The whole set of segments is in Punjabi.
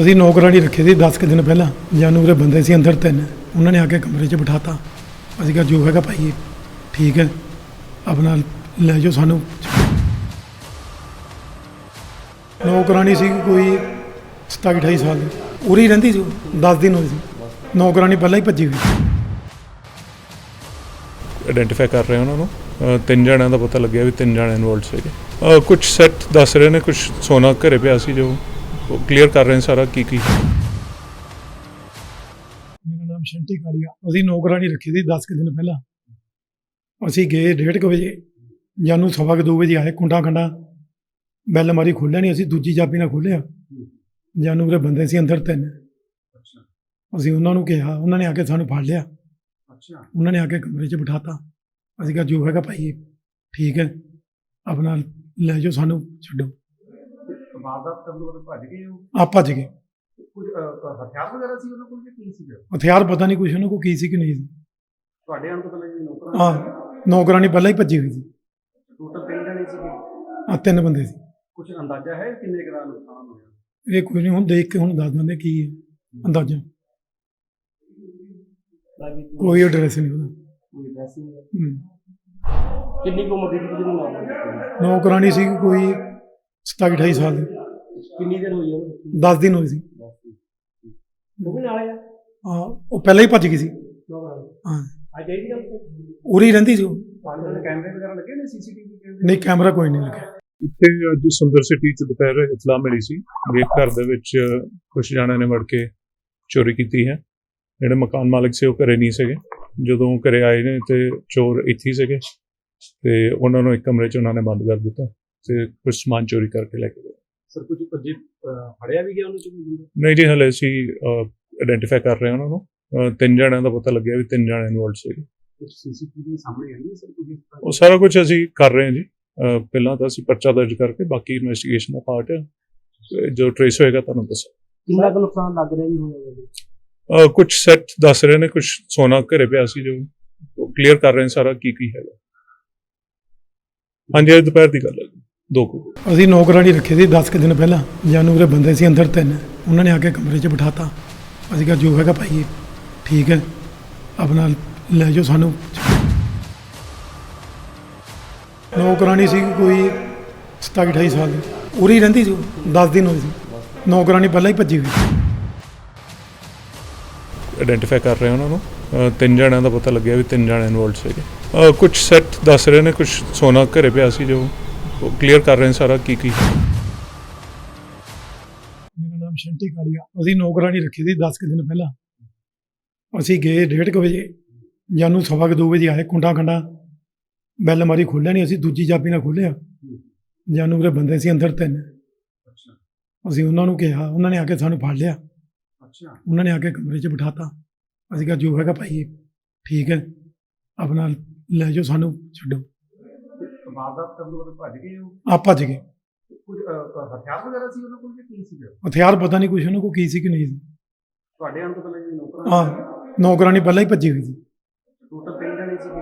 ਅਸੀਂ ਨੌਕਰਾਣੀ ਰੱਖੇ ਸੀ 10 ਕੁ ਦਿਨ ਪਹਿਲਾਂ। ਜਾਨੂੰ ਉਹਦੇ ਬੰਦੇ ਸੀ ਅੰਦਰ ਤਿੰਨ। ਉਹਨਾਂ ਨੇ ਆ ਕੇ ਕਮਰੇ 'ਚ ਬਿਠਾਤਾ। ਅਸੀਂ ਕਿਹਾ ਜੋ ਹੈਗਾ ਭਾਈ ਠੀਕ ਹੈ। ਆਪਣਾ ਲੈ ਜਾਓ ਸਾਨੂੰ। ਨੌਕਰਾਣੀ ਸੀ ਕੋਈ 27 28 ਸਾਲ ਦੀ। ਉਰੀ ਰਹਿੰਦੀ ਸੀ ਉਹ, 10 ਦਿਨ ਹੋਏ ਸੀ। ਨੌਕਰਾਣੀ ਪਹਿਲਾਂ ਹੀ ਭੱਜੀ ਹੋਈ ਸੀ ਆਇਡੈਂਟੀਫਾਈ ਕਰ ਰਹੇ ਉਹਨਾਂ ਨੂੰ। ਤਿੰਨ ਜਣਿਆਂ ਦਾ ਪਤਾ ਲੱਗਿਆ ਵੀ ਤਿੰਨ ਜਣੇ ਇਨਵੋਲਡ ਸੀਗੇ। ਕੁਝ ਸੈੱਟ ਦੱਸ ਰਹੇ ਨੇ ਕੁਝ ਸੋਨਾ ਘਰੇ ਪਿਆ ਸੀ ਜੋ। ਕਲੀਅਰ ਕਰ ਰਹੇ ਨੇ ਸਾਰਾ ਕੀ ਕੀ। ਮੇਰਾ ਨਾਮ ਸ਼ੰਟੀ ਕਾਲੀਆ। ਅਸੀਂ ਨੌਕਰਾਨੀ ਰੱਖੀ ਸੀ 10 ਕੁ ਦਿਨ ਪਹਿਲਾਂ। ਅਸੀਂ ਗਏ 1:30 ਵਜੇ। ਜਾਨੂੰ ਸਵਾ ਕੁ ਦੋ ਵਜੇ ਆਏ ਕੁੰਡਾ ਕੰਡਾ ਬੈਲ ਮਾਰੀ ਖੋਲ੍ਹਿਆ ਨਹੀਂ ਅਸੀਂ ਦੂਜੀ ਚਾਬੀ ਨਾਲ ਖੋਲ੍ਹਿਆ। ਜਾਨੂੰ ਉਰੇ ਬੰਦੇ ਸੀ ਅੰਦਰ ਤਿੰਨ। ਅਸੀਂ ਉਹਨਾਂ ਨੂੰ ਕਿਹਾ ਉਹਨਾਂ ਨੇ ਆ ਕੇ ਸਾਨੂੰ ਫੜ ਲਿਆ। ਅੱਛਾ। ਉਹਨਾਂ ਨੇ ਆ ਕੇ ਕਮਰੇ 'ਚ ਬਿਠਾਤਾ। ਅਸੀਂ ਕਿਹਾ ਜੋ ਹੈਗਾ ਭਾਈ ਠੀਕ ਹੈ। ਆਪਣਾ ਲੈ ਜਾਓ ਸਾਨੂੰ ਛੱਡੋ। ਵਾਰਦਾਤ ਕਰਨ ਤੋਂ ਬਾਅਦ ਭੱਜ ਗਏ ਉਹ? ਆ ਭੱਜ ਗਏ। ਕੁਝ ਅ, ਅ, ਹਥਿਆਰ ਵਗੈਰਾ ਸੀ ਉਹਨਾਂ ਕੋਲ ਜਾਂ ਕੀ ਸੀਗਾ? ਹਥਿਆਰ ਪਤਾ ਨਹੀਂ ਕੁਛ ਉਹਨਾਂ ਕੋਲ ਕੀ ਸੀ ਕਿ ਨਹੀਂ ਸੀ। ਤੁਹਾਡੇ ਆਉਣ ਤੋਂ ਪਹਿਲਾਂ ਜੀ ਨੌਕਰਾਂ ਆ ਨੌਕਰਾਨੀ ਪਹਿਲਾਂ ਹੀ ਭੱਜੀ ਹੋਈ ਸੀ। ਟੋਟਲ ਤਿੰਨ ਜਣੇ ਸੀਗੇ? ਆ ਤਿੰਨ ਬੰਦੇ ਸੀ। ਕੁਝ ਅੰਦਾਜ਼ਾ ਹੈ ਕਿੰਨੇ ਕੁ ਦਾ ਨੁਕਸਾਨ ਹੋਇਆ? ਇਹ ਕੋਈ ਨਹੀਂ ਹੁਣ ਦੇਖ ਕੇ ਹੁਣ ਦੱਸ ਦਿੰਦੇ ਕੀ ਹੈ। ਅੰਦਾਜ਼ਾ। ਕੋਈ ਐਡਰੈਸ ਨਹੀਂ ਉਹਦਾ। ਕੋਈ ਐਡਰੈਸ ਨਹੀਂ। ਕਿੰਨੀ ਕੁ ਉਮਰ ਦੀ ਨੌਕਰਾਨੀ ਸੀ ਕੋਈ 27 28 ਸਾਲ ਦੀ। ਕਿੰਨੀ ਦੇਰ ਹੋਈ ਉਹਨੂੰ 10 ਦਿਨ ਹੋਏ ਸੀ। ਉਹ ਵੀ ਨਾਲ ਆ ਉਹ ਪਹਿਲਾਂ ਹੀ ਭੱਜ ਗਈ ਸੀ। ਹਾਂ। ਅੱਜ ਆਈ ਦੀ ਉਰੀ ਰਹਿੰਦੀ ਸੀ ਉਹ। ਕੈਮਰੇ ਵਗੈਰਾ ਲੱਗੇ ਨੇ? ਸੀਸੀਟੀਵੀ ਕੈਮਰੇ? ਨਹੀਂ ਕੈਮਰਾ ਕੋਈ ਨਹੀਂ ਲੱਗਿਆ। ਇੱਥੇ ਅੱਜ ਸੁੰਦਰ ਸਿਟੀ ਚ ਦੁਪਹਿਰ ਇਤਲਾ ਮਿਲੀ ਸੀ। ਵੀ ਇੱਕ ਘਰ ਦੇ ਵਿੱਚ ਕੁਝ ਜਣਿਆਂ ਨੇ ਵੜ ਕੇ ਚੋਰੀ ਕੀਤੀ ਹੈ। ਜਿਹੜੇ ਮਕਾਨ ਮਾਲਕ ਸੀ ਉਹ ਘਰੇ ਨਹੀਂ ਸੀਗੇ। ਜਦੋਂ ਘਰੇ ਆਏ ਨੇ ਤੇ ਚੋਰ ਇੱਥੇ ਹੀ ਸੀਗੇ। ਤੇ ਉਹਨਾਂ ਨੂੰ ਇੱਕ ਕਮਰੇ 'ਚ ਉਹਨਾਂ ਨੇ ਬੰਦ ਕਰ ਦਿੱਤਾ। ਤੇ ਕੁਝ ਸਮਾਨ ਚੋਰੀ ਕਰਕੇ ਲੈ ਕੇ ਗਏ। ਸਰ ਕੁਝ ਭੱਜੇ ਫੜਿਆ ਵੀ ਗਿਆ ਉਹਨੂੰ ਚੋਂ ਨਹੀਂ ਜੀ ਹਲੇ ਅਸੀਂ ਆਇਡੈਂਟੀਫਾਈ ਕਰ ਰਹੇ ਹਾਂ ਉਹਨਾਂ ਨੂੰ। ਤਿੰਨ ਜਣਿਆਂ ਦਾ ਪਤਾ ਲੱਗਿਆ ਵੀ ਤਿੰਨ ਜਣੇ ਇਨਵੋਲਡ ਕੁਝ ਸੀਸੀਟੀਵੀ ਸਾਹਮਣੇ ਆਈ ਸਰ ਕੁਝ ਉਹ ਸਾਰਾ ਕੁਝ ਅਸੀਂ ਕਰ ਰਹੇ ਹਾਂ ਜੀ। ਪਹਿਲਾਂ ਤਾਂ ਅਸੀਂ ਪਰਚਾ ਦਰਜ ਕਰਕੇ ਬਾਕੀ ਇਨਵੈਸਟੀਗੇਸ਼ਨ ਦਾ ਪਾਰਟ ਜੋ ਟ੍ਰੇਸ ਹੋਏਗਾ ਤੁਹਾਨੂੰ ਦੱਸਾਂ ਕਿੰਨਾ ਕੁ ਨੁਕਸਾਨ ਲੱਗ ਰਿਹਾ ਜੀ ਹੋਇਆ ਅ, ਕੁਝ ਸੈੱਟ ਦੱਸ ਰਹੇ ਨੇ ਕੁਝ ਸੋਨਾ ਘਰੇ ਪਿਆ ਸੀ ਜੋ ਕਲੀਅਰ ਕਰ ਰਹੇ ਨੇ ਸਾਰਾ ਕੀ ਕੀ ਹੈਗਾ। ਹਾਂਜੀ ਅੱਜ ਦੁਪਹਿਰ ਦੀ ਗੱਲ ਹੈ ਜੀ, ਦੋ ਕੁ। ਅਸੀਂ ਨੌਕਰਾਨੀ ਰੱਖੀ ਸੀ 10 ਕੁ ਦਿਨ ਪਹਿਲਾਂ। ਜਾਨੂੰ ਉਰੇ ਬੰਦੇ ਸੀ ਅੰਦਰ ਤਿੰਨ। ਉਹਨਾਂ ਨੇ ਆ ਕੇ ਕਮਰੇ 'ਚ ਬਿਠਾਤਾ। ਅਸੀਂ ਕਿਹਾ ਜੋ ਹੈਗਾ ਭਾਈ ਠੀਕ ਹੈ। ਆਪਣਾ ਲੈ ਜਾਓ ਸਾਨੂੰ। ਨੌਕਰਾਨੀ ਸੀ ਕੋਈ 27 28 ਸਾਲ ਦੀ। ਉਰੀ ਰਹਿੰਦੀ ਸੀ ਉਹ, 10 ਦਿਨ ਹੋਏ ਸੀ। ਨੌਕਰਾਨੀ ਪਹਿਲਾਂ ਹੀ ਭੱਜੀ ਹੋਈ। ਆਇਡੈਂਟੀਫਾਈ ਕਰ ਰਹੇ ਹਾਂ ਉਹਨਾਂ ਨੂੰ। ਤਿੰਨ ਜਣਿਆਂ ਦਾ ਪਤਾ ਲੱਗਿਆ ਵੀ ਤਿੰਨ ਜਣੇ ਇਨਵੋਲਡ ਸੀਗੇ। ਕੁਝ ਸੈੱਟ ਦੱਸ ਰਹੇ ਨੇ ਕੁਝ ਸੋਨਾ ਘਰੇ ਪਿਆ ਸੀ ਜੋ ਕਲੀਅਰ ਕਰ ਰਹੇ ਨੇ ਸਾਰਾ ਕੀ ਕੀ। ਮੇਰਾ ਨਾਮ ਸ਼ੰਟੀ ਕਾਲੀਆ। ਅਸੀਂ ਨੌਕਰਾਨੀ ਰੱਖੀ ਸੀ 10 ਕੁ ਦਿਨ ਪਹਿਲਾਂ। ਅਸੀਂ ਗਏ 1:30 ਵਜੇ। ਜਾਨੂੰ ਸਵਾ ਕੁ ਦੋ ਵਜੇ ਆਏ ਕੁੰਡਾ ਕੰਡਾ ਬੈਲ ਮਾਰੀ ਖੋਲ੍ਹਿਆ ਨਹੀਂ ਅਸੀਂ ਦੂਜੀ ਚਾਬੀ ਨਾਲ ਖੋਲ੍ਹਿਆ। ਜਾਨੂੰ ਉਰੇ ਬੰਦੇ ਸੀ ਅੰਦਰ ਤਿੰਨ। ਅੱਛਾ। ਅਸੀਂ ਉਹਨਾਂ ਨੂੰ ਕਿਹਾ ਉਹਨਾਂ ਨੇ ਆ ਕੇ ਸਾਨੂੰ ਫੜ ਲਿਆ। ਅੱਛਾ। ਉਹਨਾਂ ਨੇ ਆ ਕੇ ਕਮਰੇ 'ਚ ਬਿਠਾਤਾ। ਅਸੀਂ ਕਿਹਾ ਜੋ ਹੈਗਾ ਭਾਈ ਠੀਕ ਹੈ। ਆਪਣਾ ਲੈ ਜਾਓ ਸਾਨੂੰ ਛੱਡੋ। ਵਾਰਦਾਤ ਕਰਨ ਤੋਂ ਬਾਅਦ ਭੱਜ ਗਏ ਉਹ? ਆ ਭੱਜ ਗਏ। ਕੁਝ ਹਥਿਆਰ ਵਗੈਰਾ ਸੀ ਉਹਨਾਂ ਕੋਲ ਜਾਂ ਕੀ ਸੀਗਾ? ਹਥਿਆਰ ਪਤਾ ਨਹੀਂ ਕੁਛ ਉਹਨਾਂ ਕੋਲ ਕੀ ਸੀ ਕਿ ਨਹੀਂ ਸੀ। ਤੁਹਾਡੇ ਆਉਣ ਤੋਂ ਪਹਿਲਾਂ ਜੀ ਨੌਕਰਾਂ ਆ ਨੌਕਰਾਨੀ ਪਹਿਲਾਂ ਹੀ ਭੱਜੀ ਹੋਈ ਸੀ। ਟੋਟਲ ਤਿੰਨ ਜਣੇ ਸੀਗੇ?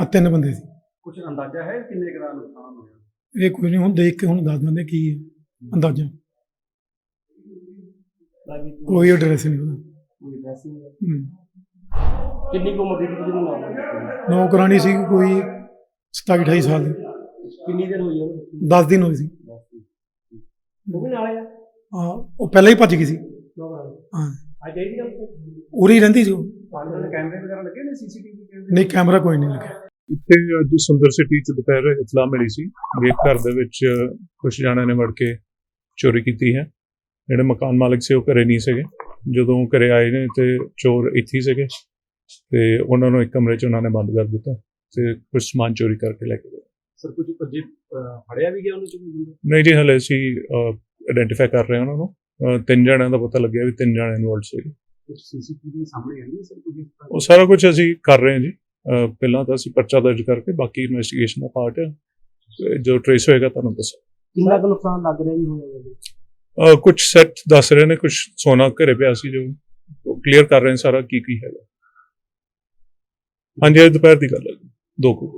ਆ ਤਿੰਨ ਬੰਦੇ ਸੀ। ਕੁਝ ਅੰਦਾਜ਼ਾ ਹੈ ਕਿੰਨੇ ਕੁ ਦਾ ਨੁਕਸਾਨ ਹੋਇਆ? ਇਹ ਕੋਈ ਨਹੀਂ ਹੁਣ ਦੇਖ ਕੇ ਹੁਣ ਦੱਸ ਦਿੰਦੇ ਕੀ ਹੈ। ਅੰਦਾਜ਼ਾ। ਕੋਈ ਐਡਰੈਸ ਨਹੀਂ ਉਹਦਾ। ਕੋਈ ਐਡਰੈਸ ਨਹੀਂ। ਕਿੰਨੀ ਕੁ ਉਮਰ ਦੀ ਸੀ ਮਾਰਿਆ ਨੌਕਰਾਨੀ ਸੀ ਕੋਈ 27 28 ਸਾਲ ਦੀ। ਕਿੰਨੀ ਦੇਰ ਹੋਈ ਉਹਨੂੰ 10 ਦਿਨ ਹੋਏ ਸੀ। ਉਹ ਵੀ ਨਾਲ ਆ? ਉਹ ਪਹਿਲਾਂ ਹੀ ਭੱਜ ਗਈ ਸੀ। ਹਾਂ। ਦੀ ਉਰੀ ਰਹਿੰਦੀ ਸੀ ਉਹ। ਕੈਮਰੇ ਵਗੈਰਾ ਲੱਗੇ ਨੇ ਸੀਸੀਟੀਵੀ ਕੈਮਰੇ? ਨਹੀਂ ਕੈਮਰਾ ਕੋਈ ਨਹੀਂ ਲੱਗਿਆ। ਇੱਥੇ ਅੱਜ ਸੁੰਦਰ ਸਿਟੀ ਚ ਦੁਪਹਿਰ ਇਤਲਾ ਮਿਲੀ ਸੀ। ਵੀ ਘਰ ਦੇ ਵਿੱਚ ਕੁਝ ਜਣਿਆਂ ਨੇ ਵੜ ਕੇ ਚੋਰੀ ਕੀਤੀ ਹੈ। ਜਿਹੜੇ ਮਕਾਨ ਮਾਲਕ ਸੀ ਉਹ ਘਰੇ ਨਹੀਂ ਸੀਗੇ। ਜਦੋਂ ਘਰੇ ਆਏ ਨੇ ਤੇ ਚੋਰ ਇੱਥੇ ਸੀਗੇ। ਤੇ ਉਹਨਾਂ ਨੂੰ ਇੱਕ ਕਮਰੇ 'ਚ ਉਹਨਾਂ ਨੇ ਬੰਦ ਕਰ ਦਿੱਤਾ। ਤੇ ਕੁਝ ਸਮਾਨ ਚੋਰੀ ਕਰਕੇ ਲੈ ਕੇ ਗਏ। ਸਰ ਕੁਝ ਭੱਜੇ ਫੜਿਆ ਵੀ ਗਿਆ ਉਹਨੂੰ ਚੋਂ ਬੰਦਾ? ਨਹੀਂ ਜੀ ਹਲੇ ਅਸੀਂ ਆਇਡੈਂਟੀਫਾਈ ਕਰ ਰਹੇ ਹਾਂ ਉਹਨਾਂ ਨੂੰ। ਤਿੰਨ ਜਣਿਆਂ ਦਾ ਪਤਾ ਲੱਗਿਆ ਵੀ ਤਿੰਨ ਜਣੇ ਇਨਵੋਲਡ ਸੀਗੇ। ਸੀਸੀਟੀਵੀ ਸਾਹਮਣੇ ਆਈ ਹੈ ਸਰ ਕੁਝ ਉਹ ਸਾਰਾ ਕੁਝ ਅਸੀਂ ਕਰ ਰਹੇ ਹਾਂ ਜੀ। ਪਹਿਲਾਂ ਤਾਂ ਅਸੀਂ ਪਰਚਾ ਦਰਜ ਕਰਕੇ ਬਾਕੀ ਇਨਵੈਸਟੀਗੇਸ਼ਨ ਦਾ ਪਾਰਟ ਜੋ ਟ੍ਰੇਸ ਹੋਏਗਾ ਤੁਹਾਨੂੰ ਦੱਸਾਂ ਕਿੰਨਾ ਕੁ ਨੁਕਸਾਨ ਲੱਗ ਰਿਹਾ ਜੀ ਹੋਇਆ ਕੁਝ ਸੈੱਟ ਦੱਸ ਰਹੇ ਨੇ ਕੁਝ ਸੋਨਾ ਘਰੇ ਪਿਆ ਸੀ ਜੋ ਕਲੀਅਰ ਕਰ ਰਹੇ ਨੇ ਸਾਰਾ ਕੀ ਕੀ ਹੈਗਾ। ਹਾਂਜੀ ਅੱਜ ਦੁਪਹਿਰ ਦੀ ਗੱਲ ਹੈ ਜੀ, ਦੋ ਕੁ